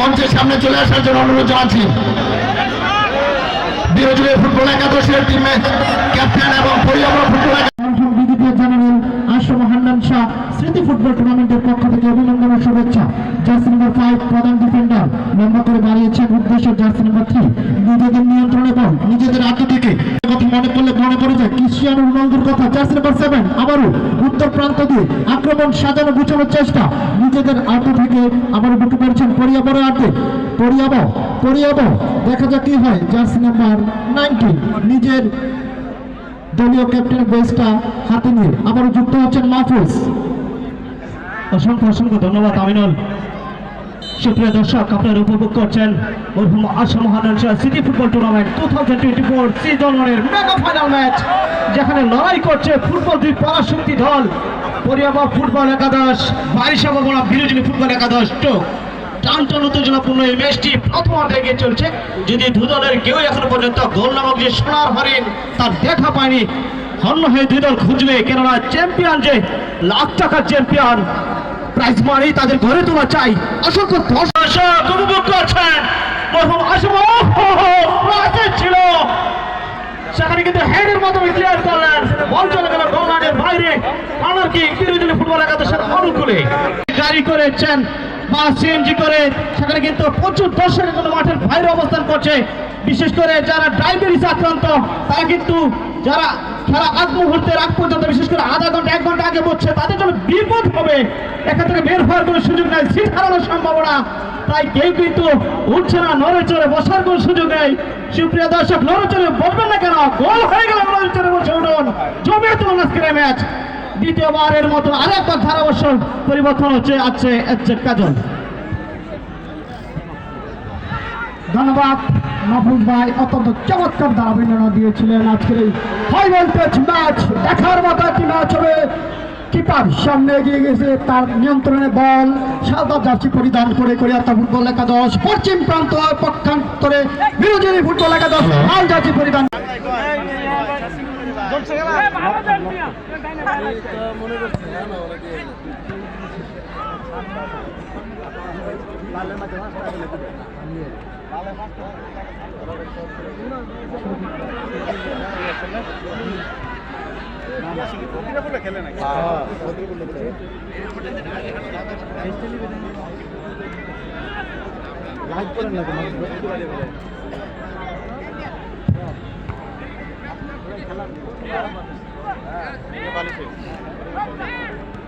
মঞ্চের সামনে চলে আসার জন্য অনুরোধ জানাচ্ছি। বিরোধী ফুটবল একাদশের টিমে ক্যাপ্টেন এবং পরিবার ফুটবল ফুটবল টুর্নামেন্টের পক্ষ থেকে শুভেচ্ছা। নাম্বার ফাইভ প্রধান আবারও উত্তর প্রান্ত দিয়ে আক্রমণ সাজানো, গুছানোর চেষ্টা। নিজেদের আগে থেকে আবারও ঢুকে পড়েছেন পরিয়াবরে আটে। পরিয়াব পরিয়াব দেখা যাক কি হয়। জার্সি নাম্বার নাইনটিন, নিজের দলীয় ক্যাপ্টেন বেসটা হাতে নিয়ে। আবারও যুক্ত হচ্ছেন মাহফুজ। অসংখ্য অসংখ্য ধন্যবাদ, আমিনুল। সুপ্রিয় দর্শক, আপনারা উপভোগ করছেন মরহুম city football tournament two thousand twenty four season ওয়ানের মেগা ফাইনাল ম্যাচ যেখানে লড়াই করছে ফুটবল দুই পরাশক্তি দল। পরিয়াবা ফুটবল একাদশ, বারিশা বলা বিরোধী ফুটবল একাদশ টোক টানটান উত্তেজনাপূর্ণ এই ম্যাচটি প্রথম এগিয়ে চলছে। যদি দু দলের কেউ এখনও পর্যন্ত গোল নামক যে সোনার হরিণ, তার দেখা পায়নি হন্য হয়ে দুই দল খুঁজবে। কেননা চ্যাম্পিয়ন যে, লাখ টাকার চ্যাম্পিয়ন প্রাইজ মানি তাদের ঘরে তোলা চাই। অসংখ্য দর্শক করছেন মরহুম আসম ছিল। সেখানে কিন্তু হেডের মাধ্যমে ক্লিয়ার করলেন। বল চলে গেল গোলানের বাইরে। আমার কি বিরোধী ফুটবল একাদশের অনুকূলে গাড়ি করেছেন বা সিএনজি করে। সেখানে কিন্তু প্রচুর দর্শক মাঠের বাইরে অবস্থান করছে। বিশেষ করে যারা ডায়াবেটিস আক্রান্ত তারা কিন্তু যারা খেলা আগ মুহূর্তের আগ পর্যন্ত, বিশেষ করে আধা ঘণ্টা, এক ঘণ্টা আগে বসছে তাদের জন্য বিপদ হবে। এখান থেকে বের হওয়ার কোনো সুযোগ নাই, সিট হারানোর সম্ভাবনা। তাই কেউ কিন্তু উঠছে না, নড়ে চড়ে বসার কোনো সুযোগ নেই। সুপ্রিয় দর্শক, নড়ে চড়ে বলবেন না কেন? গোল হয়ে গেল নড়ে চড়ে বসে উঠুন। জমিয়ে তুলুন আজকের ম্যাচ। দ্বিতীয়বারের মতো আরেকবার ধারাবর্ষ পরিবর্তন হচ্ছে আছে কাজল। ধন্যবাদ। মাহফুজ ভাই অত্যন্ত চমৎকার দাবিনা দিয়েছিলেন আজকের এই হাই ভোল্টেজ ম্যাচ দেখার মতো একটি ম্যাচ হবে। কিপার সামনে এগিয়ে গেছে তার নিয়ন্ত্রণে বল। সাদা জার্সি পরিধান করে কোরিয়াতা ফুটবল একাদশ। পশ্চিম প্রান্ত পক্ষান্তরে বিরোধী ফুটবল একাদশ লাল জার্সি পরিধান। খেলে। নাকি লাইভ করেন না খেলা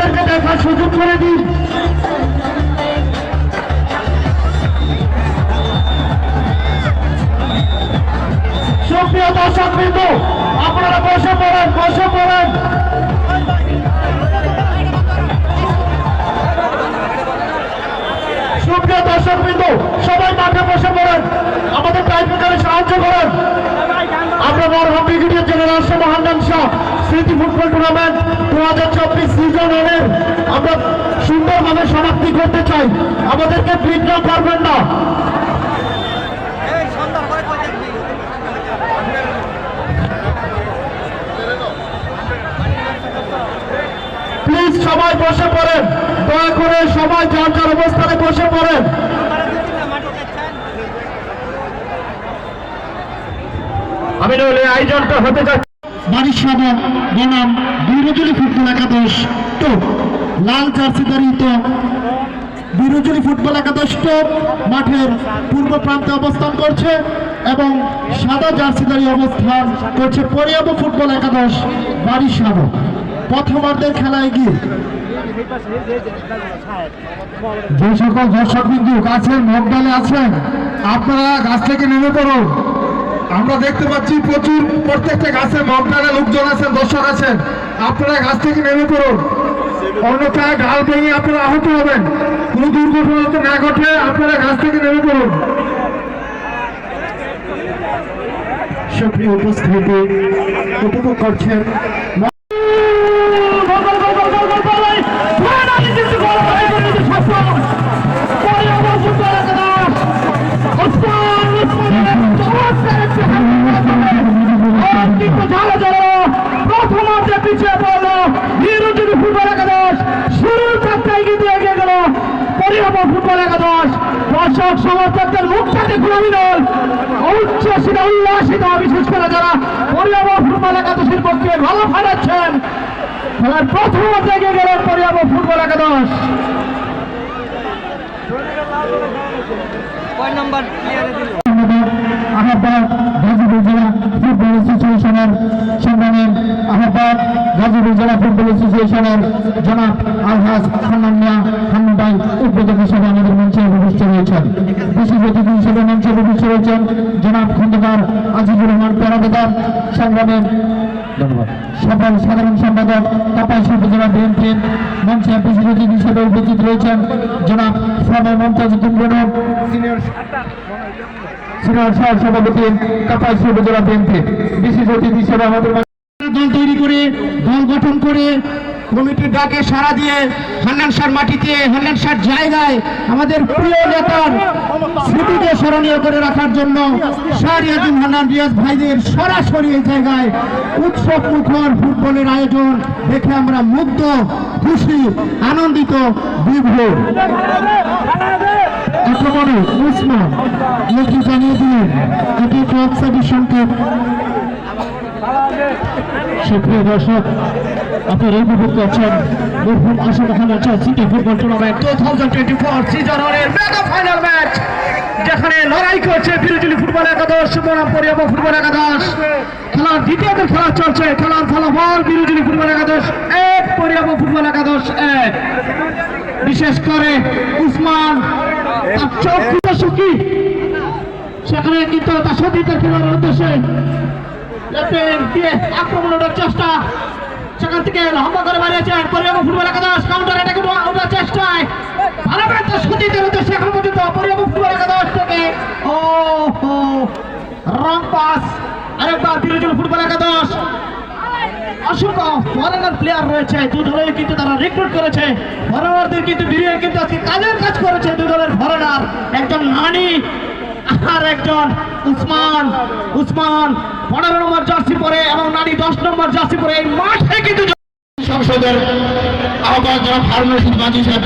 ওনাদেরকে দেখার সুযোগ করে দিন। সুপ্রিয় দর্শক বিন্দু, আপনারা বসে পড়েন বসে পড়েন। সুপ্রিয় দর্শক বিন্দু, সবাই মাঠে বসে পড়েন। আমাদের টাইপিকারে সাহায্য করেন। আমরা মরহম ব্রিগেডিয়ার জেনারেল মহান্দান শাহ। স্মৃতি ফুটবল টুর্নামেন্ট দু হাজার চব্বিশ সিজন ওয়ানের আমরা সুন্দরভাবে সমাপ্তি করতে চাই। আমাদেরকে বিঘ্ন করবেন না। প্লিজ সবাই বসে পড়েন। দয়া করে সবাই যার যার অবস্থানে বসে পড়েন। আমি নইলে আয়োজনটা হতে যাচ্ছে। বারিশাদা বনাম বিরোজনী ফুটবল একাদশ তো লাল জার্সি দাঁড়িত বিরোজনী ফুটবল একাদশ তো মাঠের পূর্ব প্রান্তে অবস্থান করছে এবং সাদা জার্সি দাঁড়িয়ে অবস্থান করছে পরিয়াব ফুটবল একাদশ বারিশাদা প্রথমার্ধের খেলা এগিয়ে যে সকল দর্শক বিন্দু আছেন মগডালে আছেন, আপনারা গাছ থেকে নেমে পড়ুন। আমরা দেখতে পাচ্ছি প্রচুর, প্রত্যেকটা গাছে মগডালে লোকজন আছেন, দর্শক আছেন। আপনারা গাছ থেকে নেমে পড়ুন। অন্যথায় ডাল ভেঙে আপনারা আহত হবেন। কোনো দুর্ঘটনা না ঘটে, আপনারা গাছ থেকে নেমে পড়ুন। সক্রিয় উপস্থিতি উপভোগ করছেন ফুটবল একাদশ দর্শক সমর্থকদের মুখটা দেখুন অভিনল উচ্ছ্বসিত উল্লাসিত বিশেষ করে যারা পরিহব ফুটবল একাদশের পক্ষে ভালো ফেরাচ্ছেন খেলার প্রথম অর্ধে গেলেন পরিহব ফুটবল একাদশ। আহ্বায়ক গাজীপুর জেলা ফুটবল অ্যাসোসিয়েশনের সংগ্রামের আহ্বায়ক গাজীপুর জেলা ফুটবল অ্যাসোসিয়েশনের জনাব আলহাজ বিশেষ অতিথি হিসেবে মঞ্চে উপস্থিত রয়েছেন জনাব খন্দকার আজিজুর রহমান পেরাবেদার সংগ্রামের ধন্যবাদ। সকল সাধারণ সম্পাদক কাপাই উপজেলা বিএনপির মঞ্চে বিশেষ অতিথি হিসেবে উপস্থিত রয়েছেন জনাব সামে মমতাজ কুমরন সিনিয়র সিনিয়র সহ সভাপতি কাপাই উপজেলা বিএনপি। বিশেষ অতিথি হিসেবে আমাদের দল তৈরি করে দল গঠন করে কমিটির ডাকে সাড়া দিয়ে হান্নান সার মাটিতে হান্নান সার জায়গায় আমাদের প্রিয় নেতার স্মৃতিকে স্মরণীয় করে রাখার জন্য শাহরিয়াজুল হান্নান রিয়াজ ভাইদের সরাসরি এই জায়গায় উৎসব মুখর ফুটবলের আয়োজন দেখে আমরা মুগ্ধ, খুশি, আনন্দিত, বিভোর। আক্রমণে উসমান জানিয়ে দিলেন, এটি সংকেত সুপ্রিয় দর্শক, আপনারা উপভোগ করছেন মরহুম আশা মহান city football tournament two thousand twenty four সিজনের মেগা ফাইনাল ম্যাচ যেখানে লড়াই করছে বিরোজুলি ফুটবল একাদশ বনাম পরিয়াব ফুটবল একাদশ। খেলার দ্বিতীয় দিন খেলা চলছে, খেলার ফলাফল বিরোজুলি ফুটবল একাদশ এক পরিয়াব ফুটবল একাদশ এক। বিশেষ করে উসমান সুখী। সেখানে কিন্তু তার সতীর্থের খেলার উদ্দেশ্যে আক্রমণের চেষ্টা সেখান থেকে লম্বা করে ফুটবল একাদশ কাউন্টার অ্যাটাক ওঠার চেষ্টায়। ভালো একটা সতীর্থের উদ্দেশ্যে এখন পর্যন্ত পরিয়াব ফুটবল একাদশ থেকে ও রং পাস আরেকবার বিরোজুল ফুটবল একাদশ অসংখ্য ফরেনার প্লেয়ার রয়েছে, দু দলের কিন্তু তারা রিক্রুট করেছে। ফরেনারদের কিন্তু বিরিয়ে কিন্তু আজকে কাজের কাজ করেছে, দু দলের ফরেনার একজন নানি একজন উসমান উসমান পনেরো নম্বর জার্সি পরে এবং নারী দশ নম্বর জার্সি পরে এই মাঠে কিন্তু সংসদের আহ্বায়ক জনাব হারুন রশিদ মাঝি সাহেব